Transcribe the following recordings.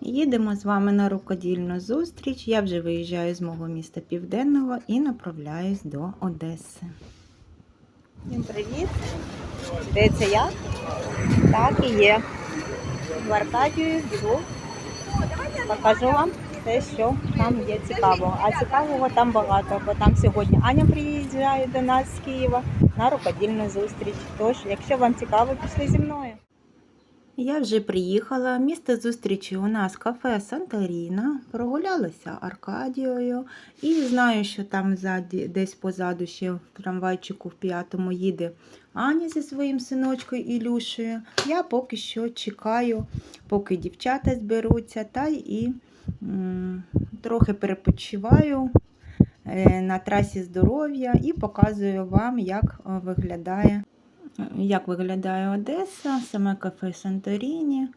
Їдемо з вами на рукодільну зустріч. Я вже виїжджаю з мого міста Південного і направляюсь до Одеси. Всім привіт! Здається, я? Так і є. В Аркадію. Покажу вам те, що там є цікавого. А цікавого там багато, бо там сьогодні Аня приїжджає до нас з Києва на рукодільну зустріч. Тож, якщо вам цікаво, пішли зі мною. Я вже приїхала. Місце зустрічі у нас кафе Санторіна. Прогулялася Аркадією. І знаю, що там ззаді, десь позаду ще в трамвайчику в п'ятому їде Аня зі своїм синочкою Ілюшею. Я поки що чекаю, поки дівчата зберуться, та і трохи перепочиваю е, на трасі здоров'я і показую вам, як е, виглядає як виглядає Одеса, саме кафе Санторіні.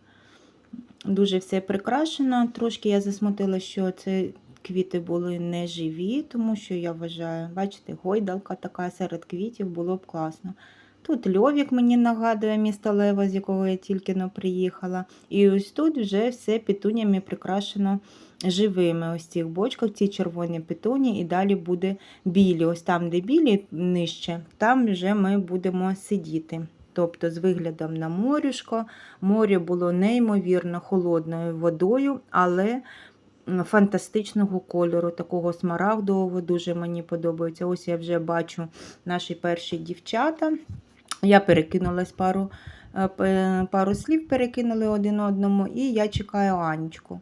Дуже все прикрашено. Трошки я засмутила, що це квіти були не живі, тому що я вважаю, бачите, гойдалка така серед квітів було б класно. Тут льовік мені нагадує місто Лева, з якого я тільки но приїхала. І ось тут вже все петунями прикрашено живими. Ось цих бочках, ці червоні петуні, і далі буде білі. Ось там, де білі нижче, там вже ми будемо сидіти. Тобто з виглядом на морюшко. Море було неймовірно холодною водою, але фантастичного кольору, такого смарагдового, дуже мені подобається. Ось я вже бачу наші перші дівчата. Я перекинулась пару е, пару слів, перекинули один одному, і я чекаю Анечку.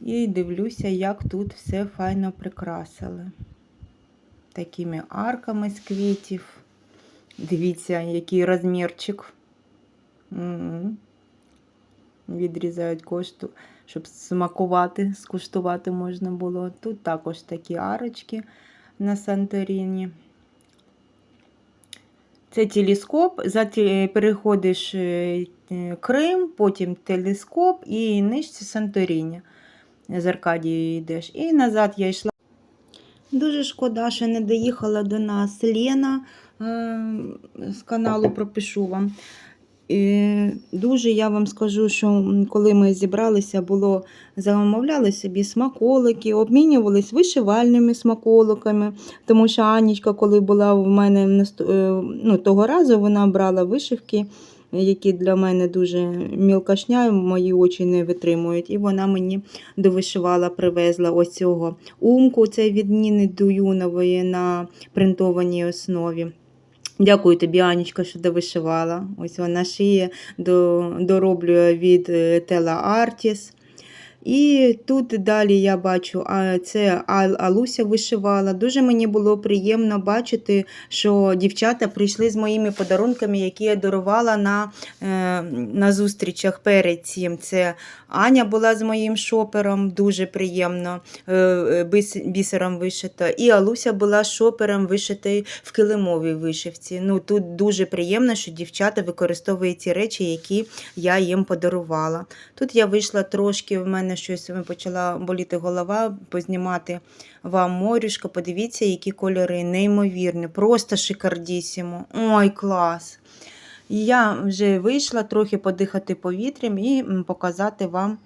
І дивлюся, як тут все файно прикрасили. Такими арками з квітів. Дивіться, який розмірчик. М-м. Відрізають кошту, щоб смакувати, скуштувати можна було. Тут також такі арочки на Санторіні. Це телескоп, переходиш е, Крим, потім телескоп і нижче Санторіння. З Аркадією йдеш. І назад я йшла. Дуже шкода, що не доїхала до нас Лена з каналу пропишу вам. Дуже я вам скажу, що коли ми зібралися, було замовляли собі смаколики, обмінювались вишивальними смаколиками, тому що Анічка, коли була в мене ну, того разу, вона брала вишивки, які для мене дуже мілкашня, мої очі не витримують. І вона мені довишивала, привезла ось цього умку, це від Ніни Дуюнової на принтованій основі. Дякую тобі, Анічка, що довишивала. Ось вона шиє, дороблює від Тела Артіс. І тут далі я бачу, а це Алуся вишивала. Дуже мені було приємно бачити, що дівчата прийшли з моїми подарунками, які я дарувала на е, на зустрічах перед цим. Це Аня була з моїм шопером, дуже приємно е, бісером вишита. І Алуся була шопером вишитий в килимовій вишивці. Ну, Тут дуже приємно, що дівчата використовують ті речі, які я їм подарувала. Тут я вийшла трошки в мене мене щось почала боліти голова, познімати вам морюшко. Подивіться, які кольори неймовірні, просто шикардісімо. Ой, клас! Я вже вийшла трохи подихати повітрям і показати вам,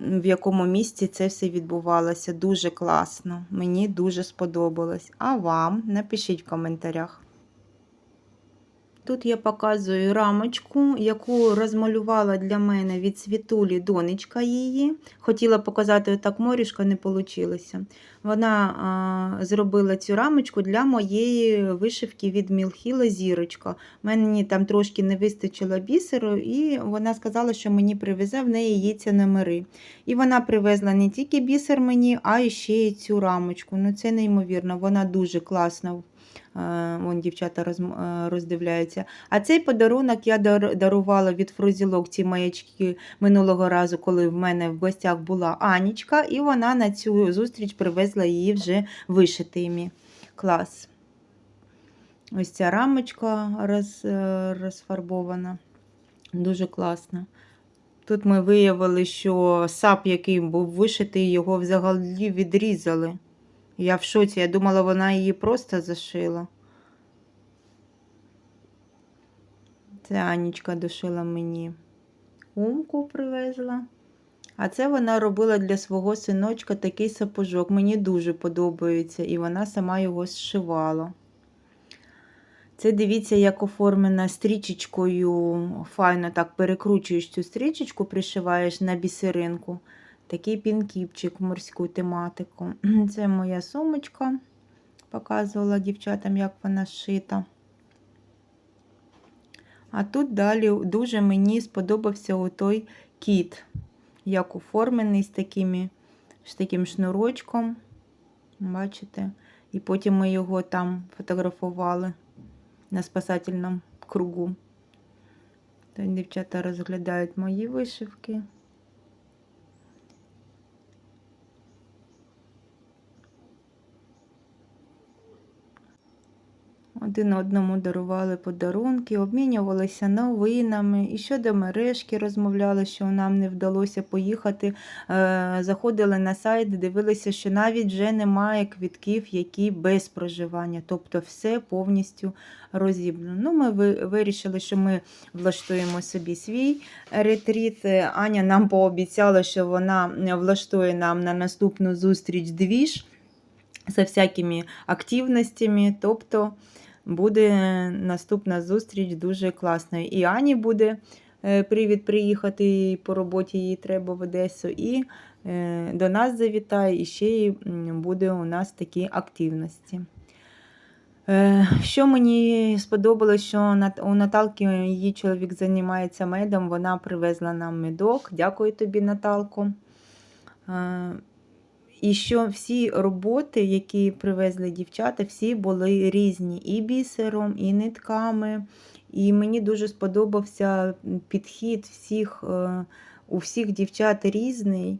в якому місці це все відбувалося. Дуже класно. Мені дуже сподобалось. А вам напишіть в коментарях. Тут я показую рамочку, яку розмалювала для мене від світулі донечка її. Хотіла показати так морішка, не вийшло. Вона а, зробила цю рамочку для моєї вишивки від Мілхіла зірочка. Мені там трошки не вистачило бісеру, і вона сказала, що мені привезе в неї є номери. І вона привезла не тільки бісер мені, а ще й цю рамочку. Ну Це неймовірно, вона дуже класна. Е, вон дівчата е, роздивляються. А цей подарунок я дарувала від фрузілок ці маячки минулого разу, коли в мене в гостях була Анічка, і вона на цю зустріч привезла її вже вишитими. Клас. Ось ця рамочка роз, е, розфарбована. Дуже класна. Тут ми виявили, що сап, який був вишитий, його взагалі відрізали. Я в шоці, я думала, вона її просто зашила. Це Анічка дошила мені. Умку привезла. А це вона робила для свого синочка такий сапожок. Мені дуже подобається, і вона сама його зшивала. Це дивіться, як оформлена стрічечкою. Файно так перекручуєш цю стрічечку, пришиваєш на бісеринку. Такий пінкіпчик в морську тематику. Це моя сумочка. Показувала дівчатам, як вона шита. А тут далі дуже мені сподобався той кіт, як оформлений з, такими, з таким шнурочком. Бачите? І потім ми його там фотографували на спасательному кругу. Тут дівчата розглядають мої вишивки. Один одному дарували подарунки, обмінювалися новинами. І щодо мережки розмовляли, що нам не вдалося поїхати. Е, Заходили на сайт, дивилися, що навіть вже немає квітків, які без проживання. Тобто все повністю розібрано. Ну, Ми вирішили, що ми влаштуємо собі свій ретріт. Аня нам пообіцяла, що вона влаштує нам на наступну зустріч двіж за всякими активностями. Тобто буде наступна зустріч дуже класною. І Ані буде е, привід приїхати по роботі їй треба в Одесу. І е, до нас завітає, і ще й буде у нас такі активності. Е, Що мені сподобалось, що у Наталки її чоловік займається медом, вона привезла нам медок. Дякую тобі, Наталко. І що всі роботи, які привезли дівчата, всі були різні і бісером, і нитками. І мені дуже сподобався підхід всіх, е, у всіх дівчат різний.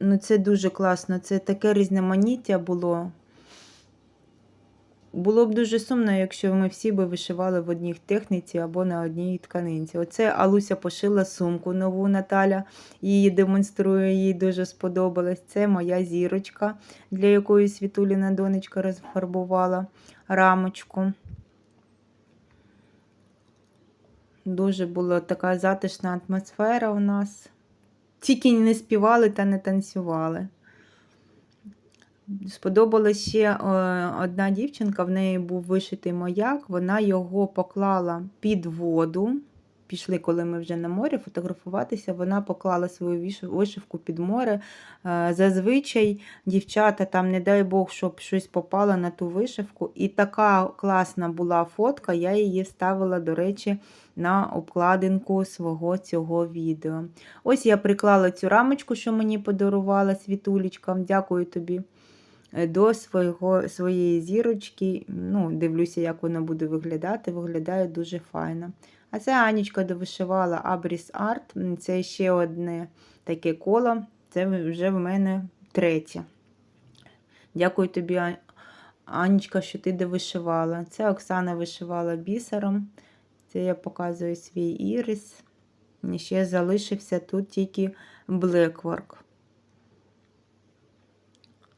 Ну, це дуже класно. Це таке різноманіття було. Було б дуже сумно, якщо ми всі би вишивали в одній техніці або на одній тканинці. Оце Алуся пошила сумку нову Наталя, її демонструє, їй дуже сподобалось. Це моя зірочка, для якої Світуліна донечка розфарбувала рамочку. Дуже була така затишна атмосфера у нас. Тільки не співали та не танцювали. Сподобалась ще е, одна дівчинка, в неї був вишитий маяк, вона його поклала під воду. Пішли, коли ми вже на морі фотографуватися, вона поклала свою вишивку під море. Е, Зазвичай дівчата, там, не дай Бог, щоб щось попало на ту вишивку. І така класна була фотка, я її вставила, до речі, на обкладинку свого цього відео. Ось я приклала цю рамочку, що мені подарувала Світулечка. Дякую тобі до свого, своєї зірочки. Ну, Дивлюся, як воно буде виглядати. Виглядає дуже файно. А це Анічка довишивала Абріс Арт. Це ще одне таке коло. Це вже в мене третє. Дякую тобі, Анічка, що ти довишивала. Це Оксана вишивала бісером. Це я показую свій ірис. Ще залишився тут тільки блекворк.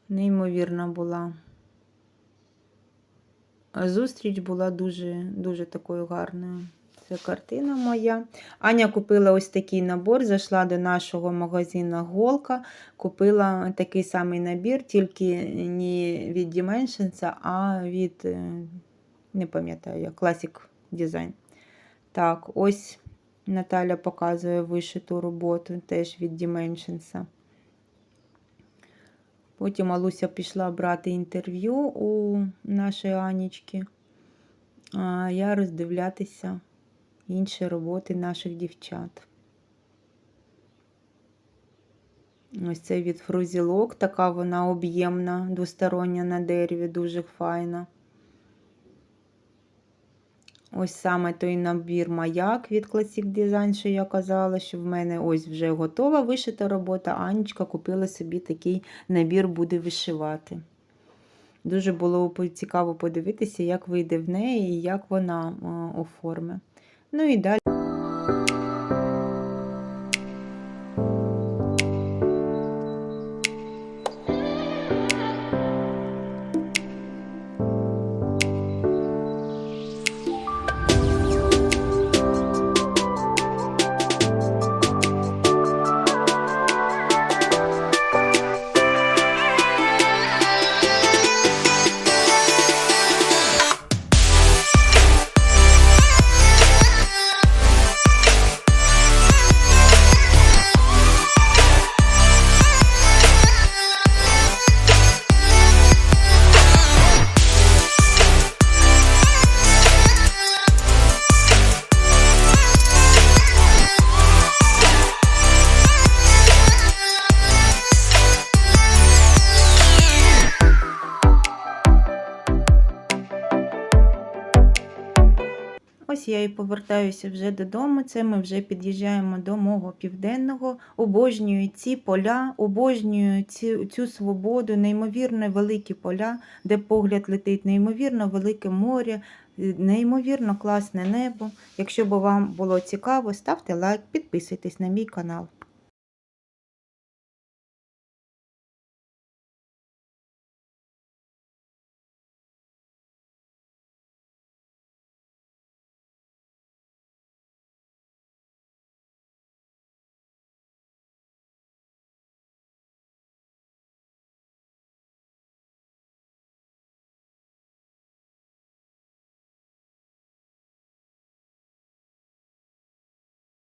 Неймовірна була. Зустріч була дуже, дуже такою гарною. Це картина моя. Аня купила ось такий набор, зайшла до нашого магазину Голка, купила такий самий набір, тільки не від Dimensions, а від, е, не пам'ятаю, Classic Design. Так, ось Наталя показує вишиту роботу теж від Dimensions. Потім Алуся пішла брати інтерв'ю у нашої Анічки. А я роздивлятися інші роботи наших дівчат. Ось це від фрузілок, така вона об'ємна, двостороння на дереві, дуже файна. Ось саме той набір маяк від Classic Design, що я казала, що в мене ось вже готова вишита робота. Анечка купила собі такий набір, буде вишивати. Дуже було цікаво подивитися, як вийде в неї і як вона оформить. Ну і далі. Повертаюся вже додому. Це ми вже під'їжджаємо до мого південного. Обожнюю ці поля, обожнюю цю, цю свободу, неймовірно великі поля, де погляд летить, неймовірно велике море, неймовірно класне небо. Якщо б вам було цікаво, ставте лайк, підписуйтесь на мій канал.